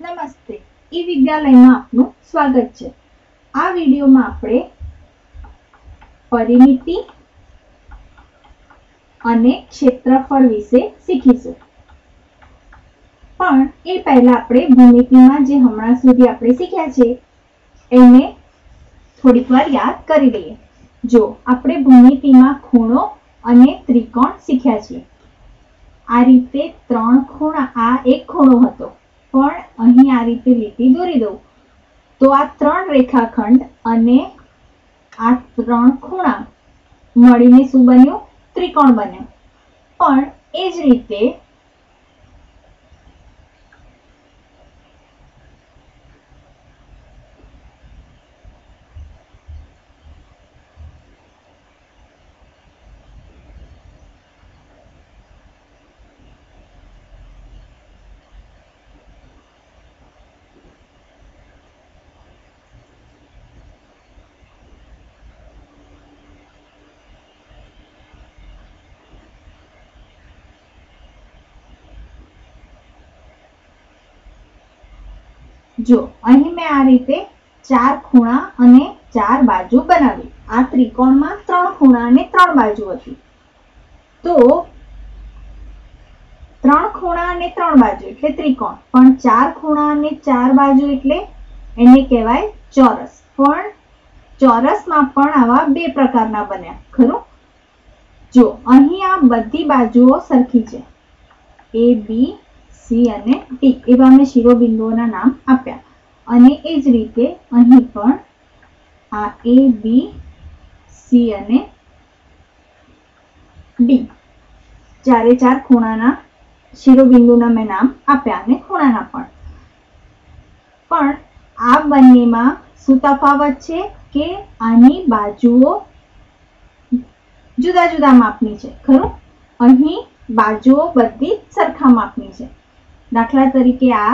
નમસ્તે. ઈ વિદ્યાલયમાં આપનું સ્વાગત છે. આ વિડીયોમાં આપણે પરિમિતિ અને ક્ષેત્રફળ વિશે શીખીશું. પણ એ પહેલા આપણે ભૂમિતિમાં જે હમણાં સુધી આપણે શીખ્યા છે, એને થોડીક વાર યાદ કરી લઈએ. જો, આપણે ભૂમિતિમાં ખૂણો અને ત્રિકોણ શીખ્યા છીએ. આ રીતે ત્રણ ખૂણા, આ એક ખૂણો હતો. પણ અહીં આ રીતે લીટી દોરી દઉં. તો આ ત્રણ રેખાખંડ અને આ ત્રણ ખૂણા મળીને શું બન્યું? ત્રિકોણ બન્યો. પણ એ જ રીતે જો, અહીં મેં આ રીતે ચાર ખૂણા અને ચાર બાજુ બનાવી. આ ત્રિકોણમાં ત્રણ ખૂણા અને ત્રણ બાજુ હતી. તો ત્રણ ખૂણા અને ત્રણ બાજુ એટલે ત્રિકોણ. પણ ચાર ખૂણા અને ચાર બાજુ એટલે એને કહેવાય ચોરસ. પણ ચોરસમાં પણ આવા બે પ્રકારના બન્યા. ખરું? જો, અહીં આ બધી બાજુઓ સરખી છે. એ બી સી અને ટી. એવા અમે શિરોબિંદુઓના નામ આપ્યા. અને એ જ રીતે અહીં પણ આ એ બી સી અને ડી ચારે ચાર ખૂણાના શિરોબિંદુના મેં નામ આપ્યા અને ખૂણાના પણ. પણ આ બંનેમાં શું તફાવત છે કે આની બાજુઓ જુદા જુદા માપની છે, ખરું? અહીં બાજુઓ બધી સરખા માપની છે. દાખલા તરીકે આ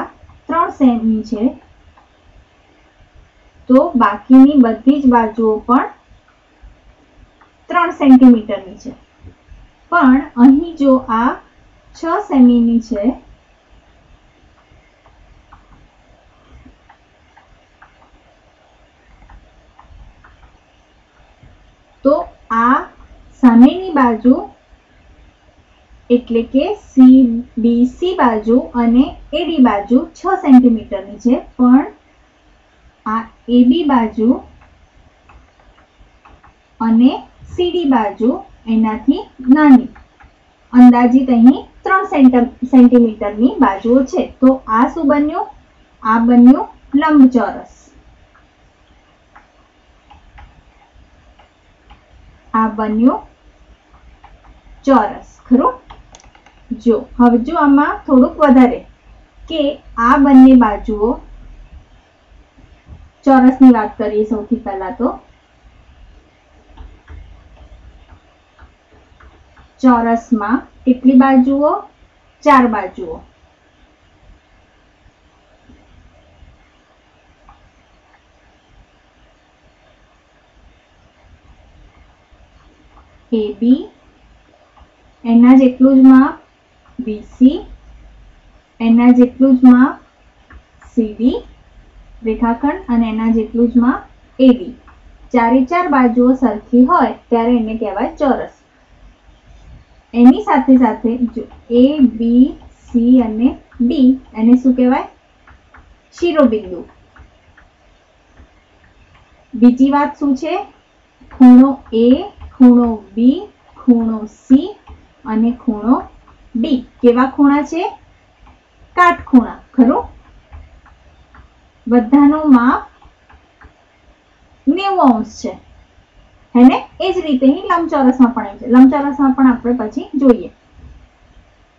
ત્રણ સેમી છે. તો બાકીની બધી જ બાજુઓ પણ ત્રણ સેન્ટીમીટરની છે. પણ અહીં જો આ છ સેમીની છે, તો આ સામેની બાજુ એટલે કે સી બી સી બાજુ અને એડી બાજુ છ સેન્ટીમીટરની છે. પણ આ એબી બાજુ અને સીડી બાજુ એનાથી નાની. અંદાજિત અહીં ત્રણ સેન્ટીમીટરની બાજુઓ છે. તો આ શું બન્યું? આ બન્યું લંબચોરસ. આ બન્યું ચોરસ. ખરું? જો, હવે જો આમાં થોડુંક વધારે કે આ બંને બાજુઓ ચોરસની વાત કરીએ સૌથી પહેલા તો. ચોરસમાં કેટલી બાજુઓ? ચાર બાજુઓ. એ, બી, એના જેટલું જ માપ બીસી એના જેટલું જ માપ સીડી રેખાખંડ અને એના જેટલું જ માપ એડી ચારે ચાર બાજુઓ સરખી હોય ત્યારે એને કહેવાય ચોરસ. એની સાથે સાથે જો એ બી સી અને ડી એને શું કહેવાય? શિરોબિંદુ. બીજી વાત શું છે? ખૂણો એ ખૂણો બી ખૂણો સી અને ખૂણો ડી કેવા ખૂણા છે? કાટખૂણા. ખરું? બધાનું માપ નેવું અંશ છે. હેને? એ જ રીતે લંબચોરસમાં પણ છે. લંબચોરસમાં પણ આપણે પછી જોઈએ.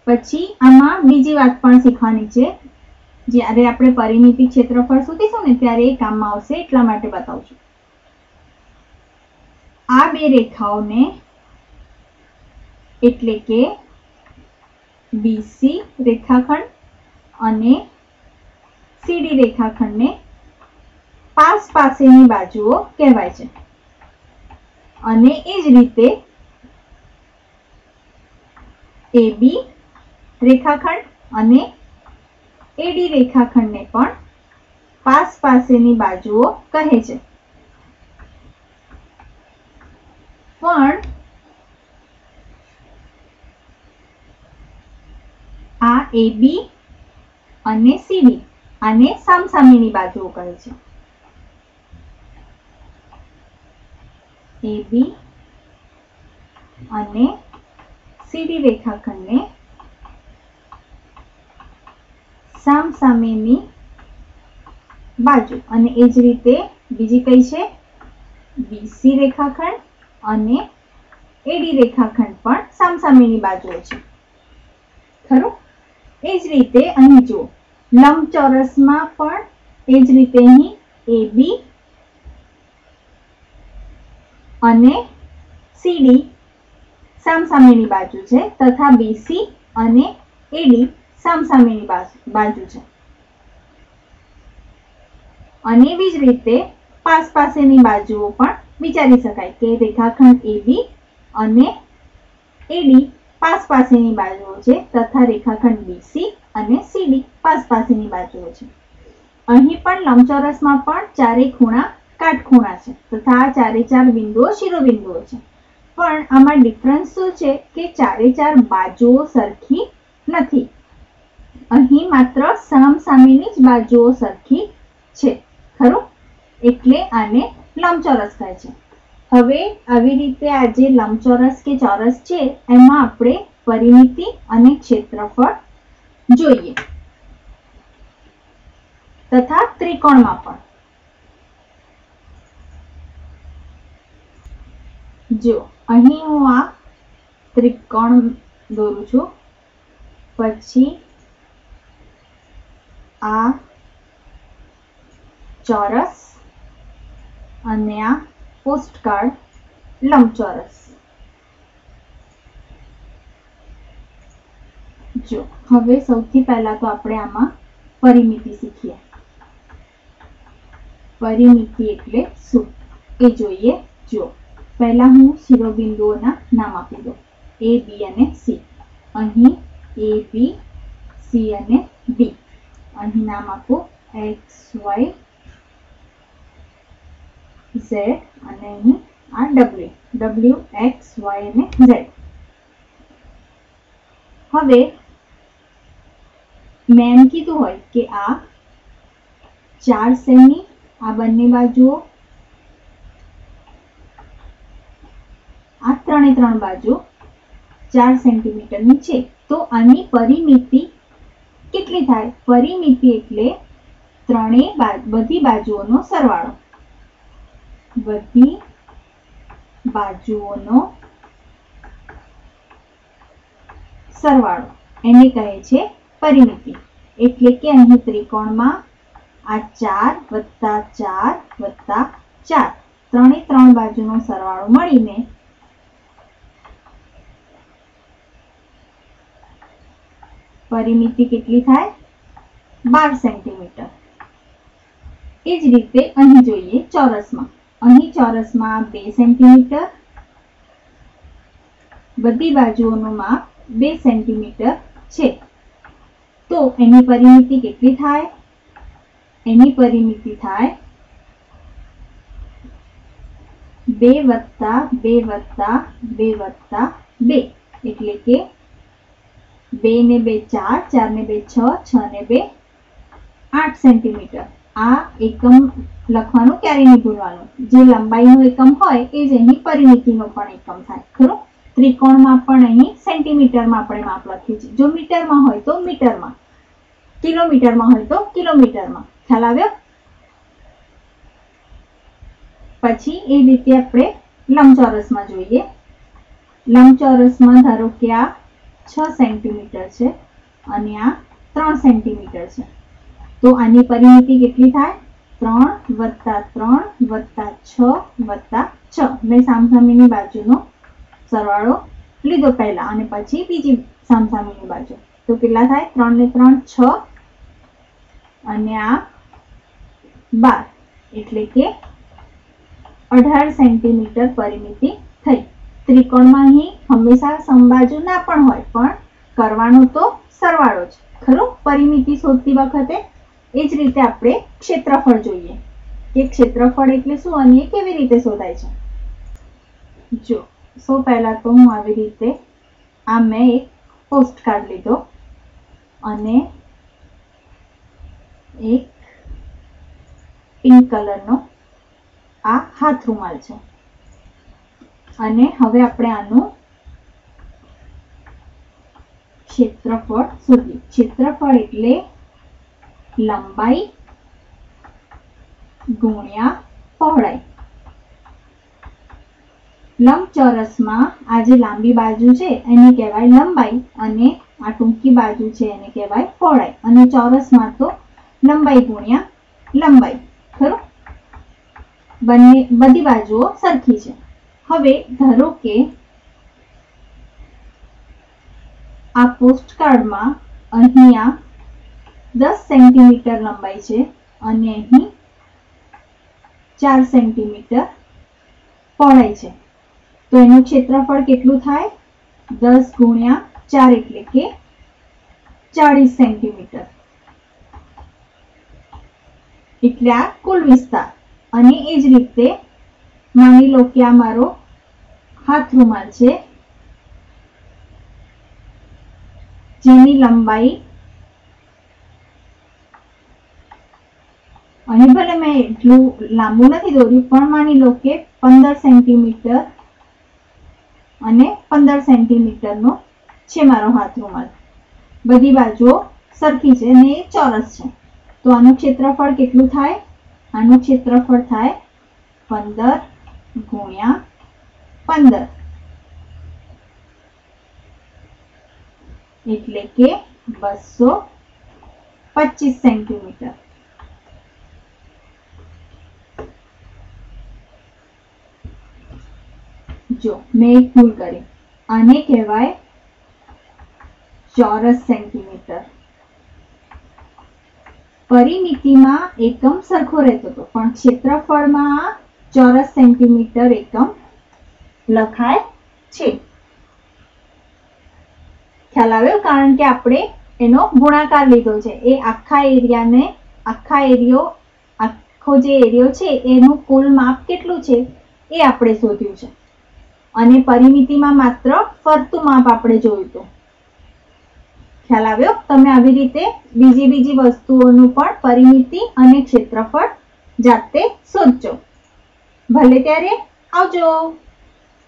પછી આમાં બીજી વાત પણ શીખવાની છે. જ્યારે આપણે પરિમિતિ ક્ષેત્રફળ શોધીશું ને ત્યારે એ કામમાં આવશે. એટલા માટે બતાવું છું. આ બે રેખાઓને એટલે કે બીસી રેખાખંડ અને સીડી રેખાખંડને પાસ પાસેની બાજુઓ કહેવાય છે. અને એ જ રીતે એ બી રેખાખંડ અને એડી રેખાખંડને પણ પાસ પાસેની બાજુઓ કહે છે. પણ આ એ બી અને સીડી આને સામસામેની બાજુઓ કહે છે. એબી અને સીડી રેખાખંડને સામસામેની બાજુ. અને એ જ રીતે બીજી કઈ છે? બીસી રેખાખંડ અને એડી રેખાખંડ પણ સામસામેની બાજુઓ છે. ખરું? એ જ રીતે અહીં જો લંબચોરસમાં પણ એ જ રીતે અહીં એબી અને સીડી સામસામેની બાજુ છે તથા બીસી અને એડી સામસામેની બાજુ છે. અને એવી જ રીતે પાસ પાસેની બાજુઓ પણ વિચારી શકાય કે રેખાખંડ એબી અને એડી પાસ પાસેની બાજુઓ છે, તથા રેખાખંડ બીસી અને સીડી પાસ પાસેની બાજુઓ છે. અહીં પણ લંબચોરસમાં પણ ચારે ખૂણા કાટખૂણા છે, તથા આ ચારે ચાર બિંદુઓ શિરોબિંદુઓ છે. પણ આમાં ડિફરન્સ શું છે કે ચારે ચાર બાજુઓ સરખી નથી. અહીં માત્ર સામસામેની જ બાજુઓ સરખી છે, ખરું? એટલે આને લંબચોરસ કહે છે. હવે આવી રીતે આ જે લંબચોરસ કે ચોરસ છે, એમાં આપણે પરિમિતિ અને ક્ષેત્રફળ જોઈએ. તથા ત્રિકોણમાં પણ. જો અહીં હું આ ત્રિકોણ દોરું છું, પછી આ ચોરસ અને આ પોસ્ટકાર્ડ લંબચોરસ. જો, હવે સૌથી પહેલા તો આપણે આમાં પરિમિતિ શીખીએ. પરિમિતિ એટલે શું? એ જોઈએ, જો, પહેલા હું શિરોબિંદુઓના નામ આપી દઉં. એ બી અને સી અહીં એ બી સી અને ડી અહીં નામ આપો એક્સ વાય ઝેડ અને અહીં આ ડબલ્યુ ડબલ્યુ એક્સ વાય અને ઝેડ હવે મેં એમ કીધું હોય કે આ ચાર સેમી, આ બંને બાજુઓ, આ ત્રણે ત્રણ બાજુ ચાર સેન્ટીમીટરની છે. તો આની પરિમિતિ કેટલી થાય? પરિમિતિ એટલે ત્રણેય બધી બાજુઓનો સરવાળો. બધી બાજુઓનો સરવાળો. એને કહે છે પરિમિતિ. એટલે કે અહીં ત્રિકોણમાં આ ચાર વત્તા ચાર વત્તા ચાર. ત્રણે ત્રણ બાજુનો સરવાળો મળીને પરિમિતિ કેટલી થાય? બાર સેન્ટીમીટર. એ જ રીતે અહીં જોઈએ ચોરસમાં. અહીં ચોરસમાં બે સેન્ટીમીટર, બધી બાજુઓનું માપ બે સેન્ટીમીટર છે. તો એની પરિમિતિ કેટલી થાય? એની પરિમિતિ થાય બે વત્તા બે વત્તા બે વત્તા બે, એટલે કે બે ને બે ચાર ચાર ને બે છ છ ને બે આઠ સેન્ટીમીટર. આ એકમ લખવાનું ક્યારે નહીં ભૂલવાનું જે લંબાઈનો એકમ હોય એ જ અહીં પરિમિતિનો પણ એકમ થાય, ખરું? ત્રિકોણમાં પણ અહીં સેન્ટીમીટરમાં આપણે માપ લખીએ છીએ. જો મીટરમાં હોય તો મીટરમાં, કિલોમીટરમાં હોય તો કિલોમીટરમાં. ખ્યાલ આવ્યો? પછી એ રીતે આપણે લંબચોરસમાં જોઈએ. લંબચોરસમાં ધારો કે આ છ સેન્ટીમીટર છે અને આ ત્રણ સેન્ટીમીટર છે. તો આની પરિમિતિ કેટલી થાય? ત્રણ વત્તા ત્રણ વત્તા છ વત્તા છ. મેં સામસામેની બાજુનો સરવાળો લીધો પહેલા અને પછી બીજી સામસામેની બાજુ. તો કેટલા થાય? ત્રણ ને ત્રણ છ અને આ બાર. એટલે કે અઢાર સેન્ટીમીટર પરિમિતિ થઈ. ત્રિકોણમાં અહીં હંમેશા સમબાજુ ના પણ હોય, પણ કરવાનો તો સરવાળો છે. ખરું? પરિમિતિ શોધતી વખતે એ જ રીતે આપણે ક્ષેત્રફળ જોઈએ. કે ક્ષેત્રફળ એટલે શું અને એ કેવી રીતે શોધાય છે? જો, સૌ પહેલા તો હું આવી રીતે આ મેં એક પોસ્ટ કાર્ડ લીધો અને એક પિંક કલરનો આ હાથ રૂમાલ છે. અને હવે આપણે આનું ક્ષેત્રફળ શોધીએ. ક્ષેત્રફળ એટલે લંબાઈ, ગુણ્યા પહોળાઈ. લંબચોરસમાં આ જે લાંબી બાજુ છે, એને કહેવાય લંબાઈ અને આ ટૂંકી બાજુ છે, એને કહેવાય પહોળાઈ. અને ચોરસમાં તો લંબાઈ ગુણ્યા લંબાઈ, ખરું? બંને, બધી બાજુઓ સરખી છે. હવે ધારો કે આ પોસ્ટકાર્ડમાં અહીંયા દસ સેન્ટીમીટર લંબાઈ છે અને અહીં ચાર સેન્ટીમીટર પહોળાઈ છે. તો એનું ક્ષેત્રફળ કેટલું થાય? દસ ગુણ્યા ચાર એટલે કે ચાળીસ સેન્ટીમીટર. એટલે આ કુલ વિસ્તાર. અને એ જ રીતે માની લો કે આ મારો હાથ રૂમાલ છે. જેની લંબાઈ અહીં ભલે મેં એટલું લાંબુ નથી દોર્યું, પણ માની લો કે પંદર સેન્ટીમીટર અને પંદર સેન્ટીમીટરનો છે મારો હાથ રૂમાલ. બધી બાજુઓ સરખી છે અને એ ચોરસ છે. તો આનું ક્ષેત્રફળ કેટલું થાય? આનું ક્ષેત્રફળ થાય પંદર ગુણ્યા પંદર. એટલે કે બસો પચીસ સેન્ટીમીટર. જો મેં એક ભૂલ કરી. આને કહેવાય ચોરસ સેન્ટીમીટર. પરિમિતિમાં એકમ સરખો રહેતો હતો, પણ ક્ષેત્રફળમાં ચોરસ સેન્ટીમીટર એકમ લખાય છે. ખ્યાલ આવ્યો? કારણ કે આપણે એનો ગુણાકાર લીધો છે. એ આખા એરિયાને, આખા એરિયો, આખો જે એરિયો છે, એનું કુલ માપ કેટલું છે? એ આપણે શોધ્યું છે. અને પરિમિતિમાં માત્ર ફરતું માપ આપણે જોયું હતું ખ્યાલ આવ્યો? તમે આવી રીતે બીજી બીજી વસ્તુઓનું પણ પરિમિતિ અને ક્ષેત્રફળ જાતે શોધજો. ભલે ત્યારે આવજો.